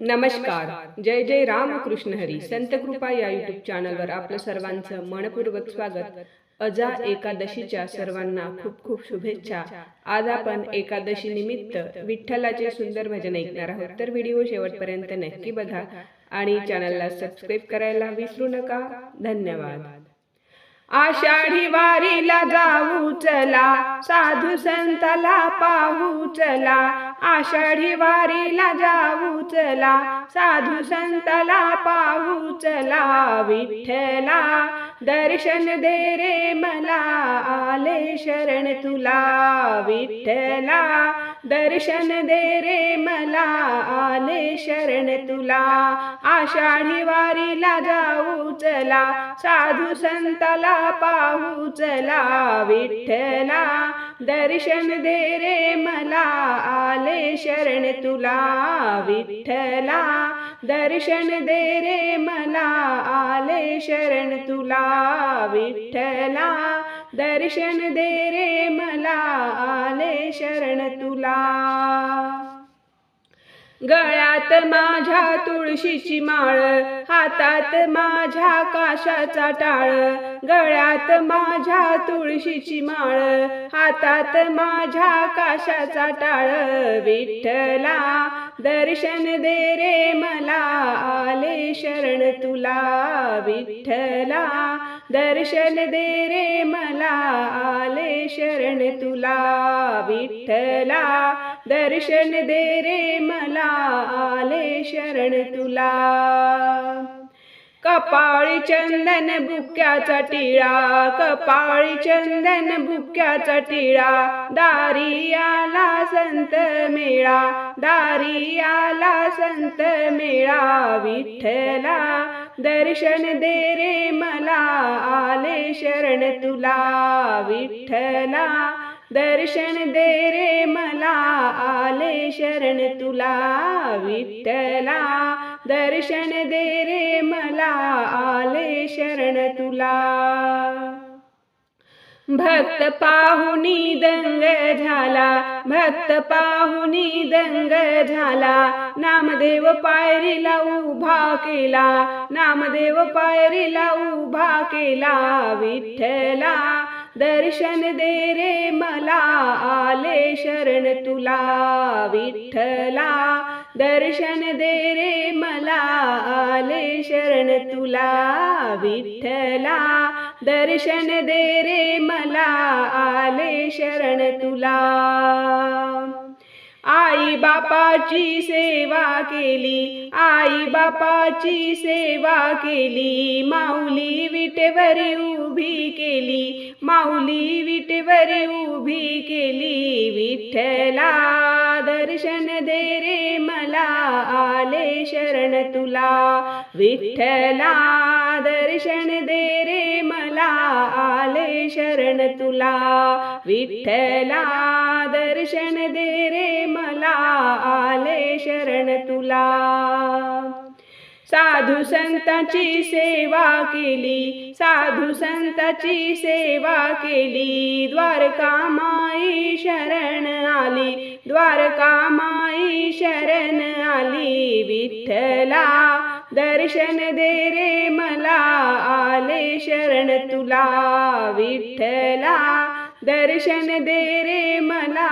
नमस्कार. जय जय रामकृष्ण हरी. संत कृपा या युट्यूब चॅनलवर आपलं सर्वांचं मनपूर्वक स्वागत. अजा एकादशीच्या सर्वांना खूप खूप शुभेच्छा. आज आपण एकादशी निमित्त विठ्ठलाचे सुंदर भजन ऐकणार आहोत. तर व्हिडिओ शेवटपर्यंत नक्की बघा आणि चॅनलला सबस्क्राईब करायला विसरू नका. धन्यवाद. आषाढी वारीला जाऊ चला साधू संताला पाहू चला. आषाढी वारीला जाऊ चला साधू संताला पाहू चला. विठ्ठला दर्शन दे रे मला आले शरण तुला. विठ्ठला दर्शन दे रे मला आले शरण तुला. आषाढी वारीला जाऊ चला साधू संताला पाहू चला. विठ्ठला दर्शन दे रे मला आले शरण तुला. विठ्ठला दर्शन दे रे मला आले शरण तुला. विठ्ठला दर्शन दे रे शरण तुला. गळ्यात माझ्या तुळशीची माळ हातात माझ्या काशाचा टाळ. गळ्यात माझ्या तुळशीची माळ हातात माझ्या काशाचा टाळ. विठ्ठला दर्शन दे रे मला आले शरण तुला. विठ्ठला दर्शन दे रे मला आले शरण तुला विठ्ठला. दर्शन दे रे मला आले शरण तुला. कपाळी चंदन बुक्याचा टिळा कपाळी चंदन बुक्याचा टिळा. दारी आला संत मेळा दारी आला संत मेळा विठ्ठला. दर्शन दे रे मला आले शरण तुला विठ्ठला. दर्शन दे रे मला आले शरण तुला विठ्ठला. दर्शन दे रे मला आले शरण तुला. भक्त पाहुनी दंग झाला भक्त पाहुनी दंग झाला. नामदेव पायरीला उभा केला नामदेव पायरीला उभा केला विठ्ठला. दर्शन दे रे मला आले शरण तुला विठ्ठला. दर्शन दे रे मला आले शरण तुला विठ्ठला. दर्शन दे रे मला आले शरण तुला. आई बापाची सेवा केली आई बापाची सेवा केली माऊली विटेवर उभी केली माऊली विटेवर उभी केली. विठ्ठला दर्शन दे रे मला आले शरण तुला. विठ्ठला दर्शन दे रे मला आले शरण तुला. विठ्ठला दर्शन दे रे मला आले शरण तुला. साधू संतांची सेवा केली साधू संतांची सेवा केली. द्वारका माई शरण आली द्वारका माई शरण आली. विठ्ठला दर्शन दे रे मला आले शरण तुला विठ्ठला. दर्शन दे रे मला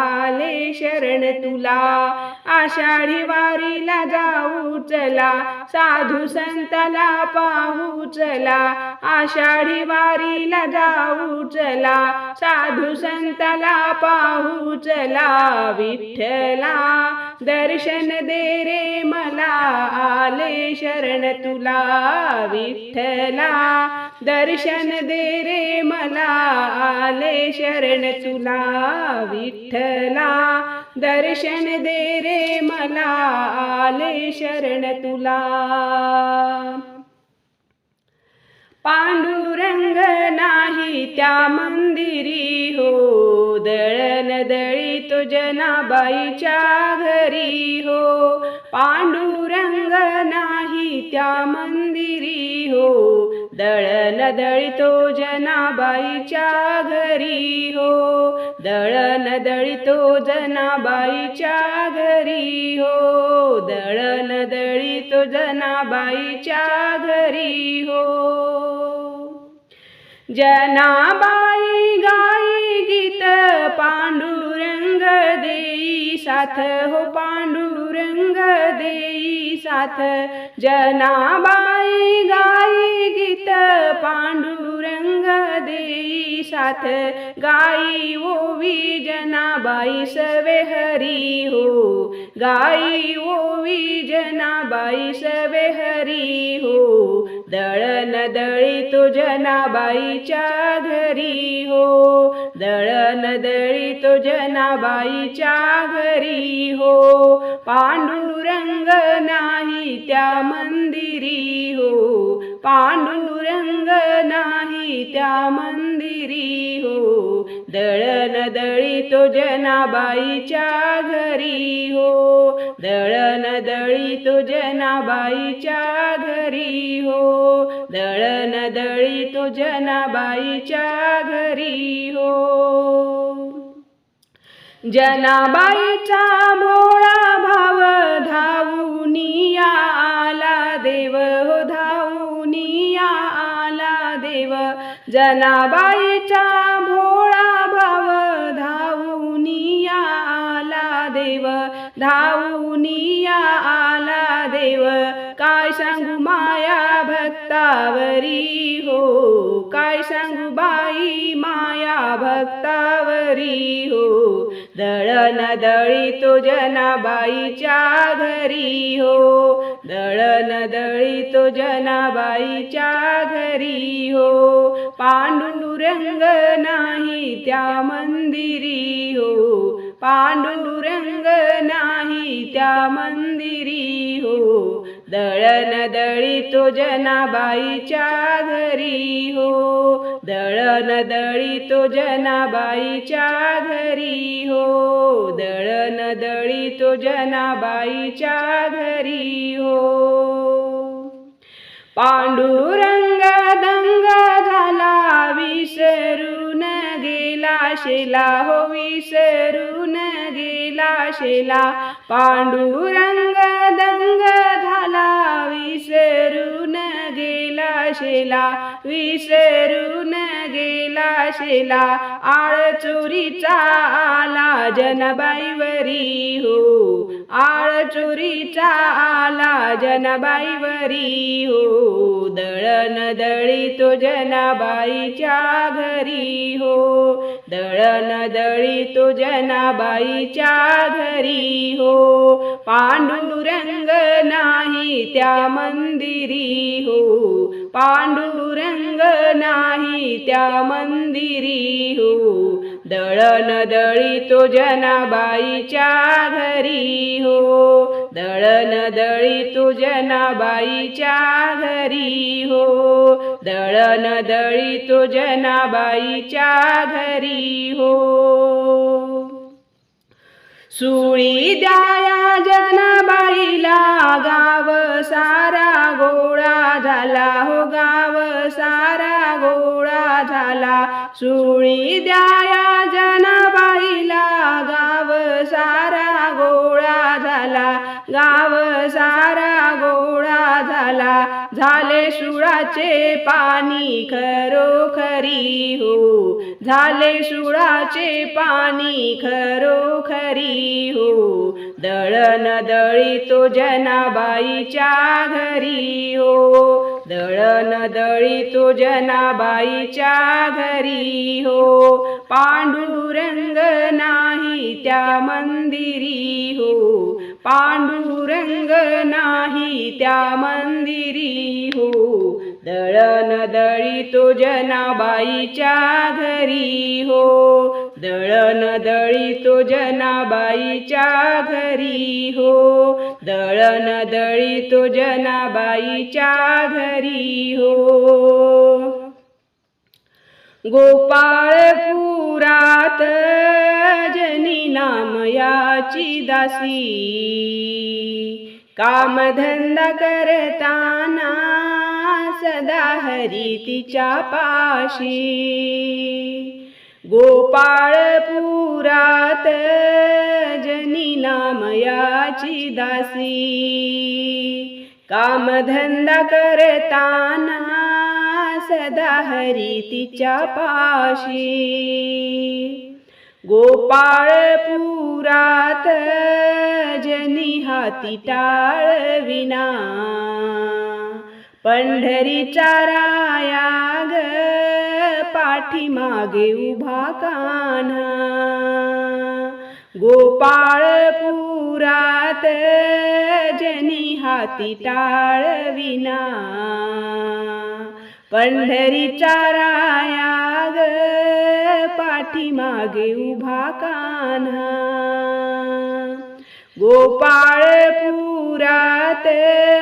आले शरण तुला आषाढी वारीला जाऊ चला साधू संताला पाहू चला. आषाढी वारीला जाऊ चला साधू संताला पाहू चला. विठ्ठला दर्शन दे रे मला आले शरण तुला. विठ्ठला दर्शन दे रे मला आले शरण तुला. विठ्ठला दर्शन दे रे मला आले शरण तुला. पांडुरंग नाही त्या मंदिरी हो दळण दळी तो जनाबाईच्या घरी हो. पांडुरंग नाही त्या मंदिरी हो दळण दळितो जनाबाईच्या घरी हो. दळण दळितो जनाबाईच्या घरी हो. दळण दळितो जनाबाईच्या घरी हो. जनाबाई गा पांडुरंग देई साथ हो पांडुरंग देई साथ। जनाबाई गाई गीत पांडुरंग देई साथ। गाई ओवी जनाबाई सवे हरी हो। गाई ओवी जनाबाई सवे हरी हो। दळण दळी तो जनाबाईच्या घरी हो. दळण दळी तो जनाबाईच्या घरी हो. पांडुरंग नाही त्या मंदिरी हो. पांडुरंग नाही त्या मंदिरी हो. दळण दळी तो जनाबाईच्या घरी हो. दळण दळी तो जनाबाईच्या घरी हो. दळण दळी तो जनाबाईच्या घरी हो. जनाबाईचा भोळा भाव धावूनिया आला देव हो आला देव. जनाबाईचा धावुनिया आला देव काय सांगू माया भक्तावरी? हो काय सांगू बाई माया भक्तावरी? हो दळण दळी तो जनाबाईच्या घरी? हो दळण दळी तो जनाबाईच्या घरी? हो पांडुरंग नाही त्या मंदिरी? हो पांडुरंग नाही त्या मंदिरी हो. दळण दळी तो जनाबाईच्या घरी हो. दळण दळी तो जनाबाईच्या घरी हो. दळण दळी तो जनाबाईच्या घरी हो. पांडुरंग दंग झाला विसरू गेला शेला हो विसरून गेला शेला. पांडुरंग दंग झाला विसरून गेला शेला. विसरून गेला शेला. आळ चोरीचा आला जनबाईवरी हो. आळ चोरीचा आला जनाबाईवरी हो दळण दळी तो जनाबाईच्या घरी हो दळण दळी तो जनाबाईच्या घरी हो पांडुरंग नाही त्या मंदिरी हो पांडुरंग नाही त्या मंदिरी हो दळण दळी तो जनाबाईच्या घरी हो. दळण दळी तो जनाबाईच्या घरी हो. दळण दळी तो जनाबाईच्या घरी हो. सुळी द्याया जनाबाईला गाव सारा गोळा झाला हो. गाव सारा गोळा झाला सुळी द्याया जनाबाईला गाव सारा गोळा झाला. गाव सारा गोळा झाला. झाले सुळाचे पाणी खरोखरी हो. झाले सुळाचे पाणी खरोखरी हो. दळण दळी तो जनाबाईच्या घरी हो. दळण दळी तो जनाबाईच्या घरी हो. पांडुरंग नाही त्या मंदिरी हो. पांडुरंग नाही त्या मंदिरी हो. दळण दळी तो जनाबाईच्या घरी हो. दळण दळी तो जनाबाईच्या घरी हो. दळण दळी तो जनाबाईच्या घरी हो. गोपाळपुरात जनी नामयाची दासी. कामधंदा करताना सदा हरी तिच्या पाशी. गोपाळपुरात जनी जनी नामयाची दासी. कामधंदा करताना सदा हरी तिच्या पाशी. गोपाळपुरात जनी हाती टाळविना. पंढरीचा राया ग पाठीमागे उभा कान्हा. गोपाळपुरात जनी हाती टाळविना पंढरीच्या रायाग ग पाठीमागे उभा कान्हा. गोपाळपुरात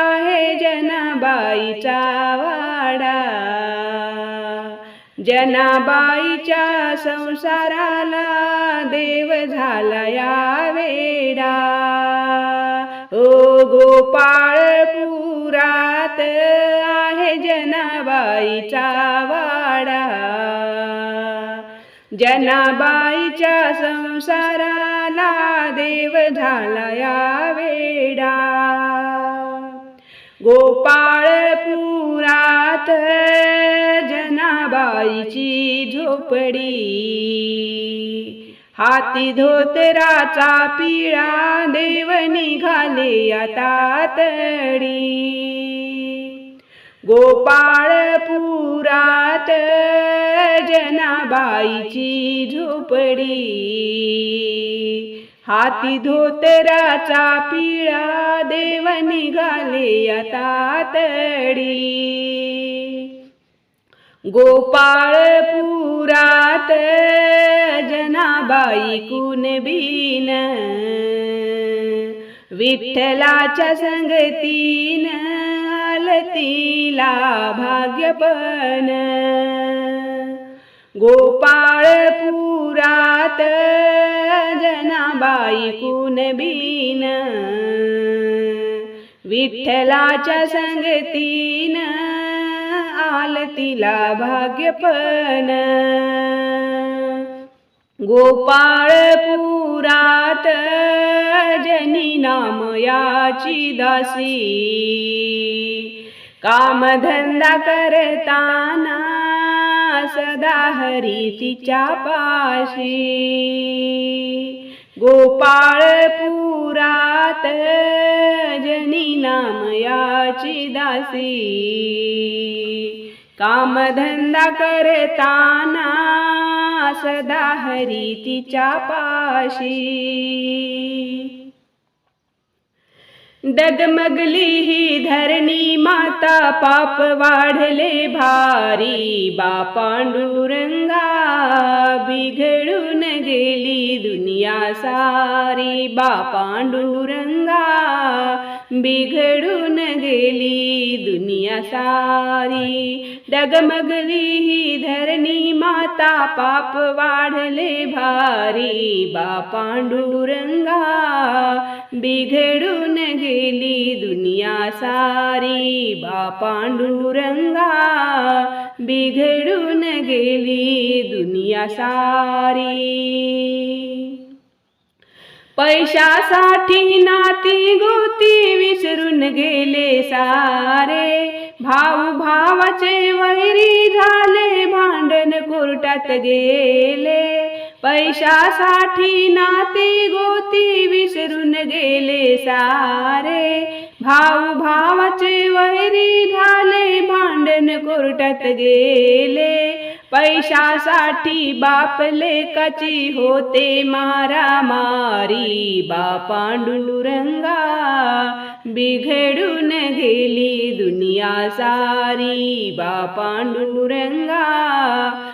आहे जनाबाईचा वाडा. जनाबाईच्या संसाराला देव झाला या वेडा. ओ गोपाळपुरात आहे जनाबाईचा वाडा. जनाबाईच्या संसाराला देव झाला या वेडा. गोपाळपुरात जनाबाईची झोपडी. हाती धोतराचा पिळा देव निघाले आता तडी. गोपाळपुरात जनाबाईची झोपडी. हाती धोतराचा पिळा देव निघाले आता तडी. गोपाळपुरात जनाबाई कुणबीन विठ्ठलाच्या संगतीन आलतीला भाग्यपन पुरात जनाबाई कुणबीन विठ्ठलाच्या संगतीन आलतीला भाग्यपन गोपाळपुरात जनी नामयाची दासी. कामधंदा करताना सदा हरी तिच्या पाशी. गोपाळपुरात जनी नामयाची दासी. कामधंदा करताना सदा हरी तिच्या पाशी. डगमगली ही धरणी माता पाप वाढले भारी. बा पांडुरंगा बिघडून गेली दुनिया सारी. बा पांडुरंगा बिघडून गेली दुनिया सारी. डगमगली ही धरणी माता पाप वाढले भारी बा पांडुरंगा. बिघडून गेली दुनिया सारी बा पांडुरंगा. बिघडून गेली दुनिया सारी. पैशासाठी नाती गोती विसरून गेले सारे. भाऊ भावाचे वैरी झाले भांडण कोर्टात गेले. पैशासाठी नाती गोती विसरून गेले सारे. भाऊ भावाचे वैरी झाले भांडण कोर्टात गेले. पैशासाठी बाप लेकाची होते मारामारी. मारी पांडुरंगा बिघडून गेली दुनिया सारी. बा पांडुरंगा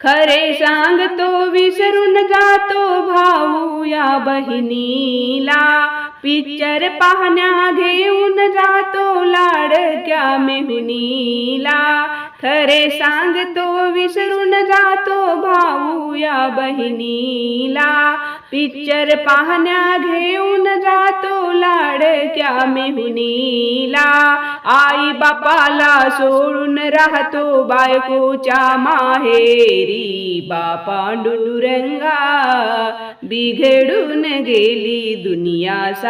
खरे सांगतो विसरून जातो भाऊ या बहिणीला. पिक्चर पाहण्या घेऊन जातो लाडक्या मेहुनीला खरे सांगतो विसरून जातो भाऊ या बहिणीला. पिक्चर पाहण्या घेऊन जातो लाडक्या मेहुनीला आई बापाला सोडून राहतो बायकोच्या माहेरी. बापा डुरंगा बिघडून गेली दुनिया सा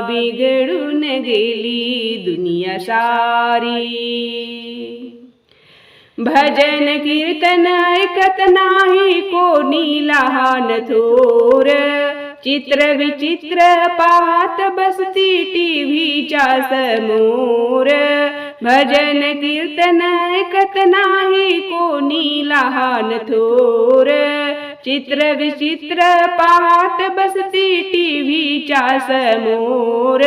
बिघडून गेली दुनिया सारी. भजन कीर्तन ऐकत नाही कोणी लहान थोर. चित्र विचित्र पाहत बसती टीव्हीच्या समोर. भजन कीर्तन ऐकत नाही कोणी लहान थोर. चित्र विचित्र पाहत बसती टीव्हीच्या समोर.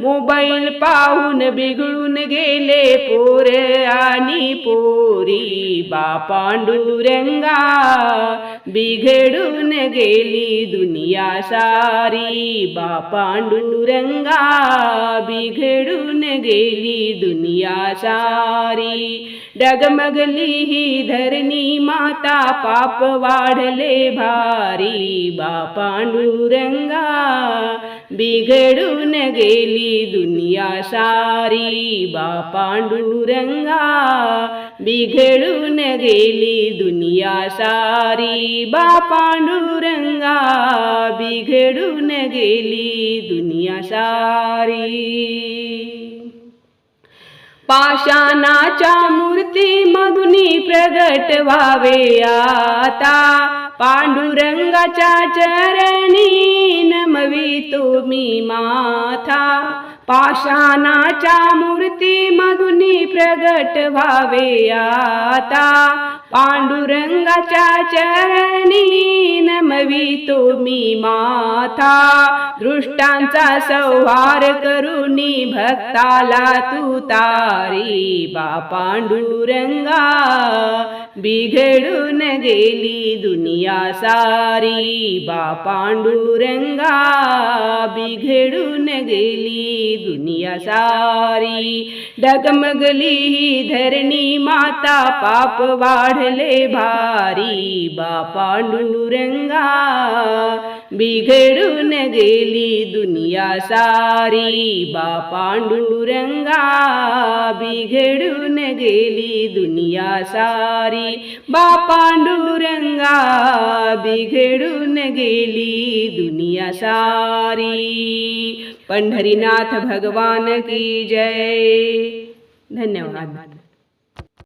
मोबाईल पाहून बिघडून गेले पोर आणि पोरी. बापांडुरंगा बिघडून गेली दुनिया सारी. बापांडुरंगा बिघडून गेली दुनिया सारी. डगमगली ही धरणी माता पाप वाढले भारी. बापांडुरंगा बिघडून गेली दुनिया सारी. बा पांडुरंगा बिघडून गेली दुनिया सारी. बा पांडुरंगा बिघडून गेली दुनिया सारी. पाषाणाच्या मूर्ती मधुनी प्रगट व्हावे आता. पांडुरंगाच्या चरणी नमवी तुम्ही माथा. पाषाणाच्या मूर्ती मधुनी प्रगट व्हावे आता. पांडुरंगाच्या चरणी नमवितो मी माथा. दृष्टांचा संहार करुणी भक्ताला तू तारी बा पांडुरंगा. बिघडून गेली दुनिया सारी बा पांडुरंगा. बिघडून गेली दुनिया सारी. डगमगली ही धरणी माता पाप वाढ वाढले भारी बापांडुरंगा बिघडून गेली दुनिया सारी बापांडुरंगा बिघडून गेली दुनिया सारी बापांडुरंगा बिघडून गेली दुनिया सारी पंढरीनाथ भगवान की जय धन्यवाद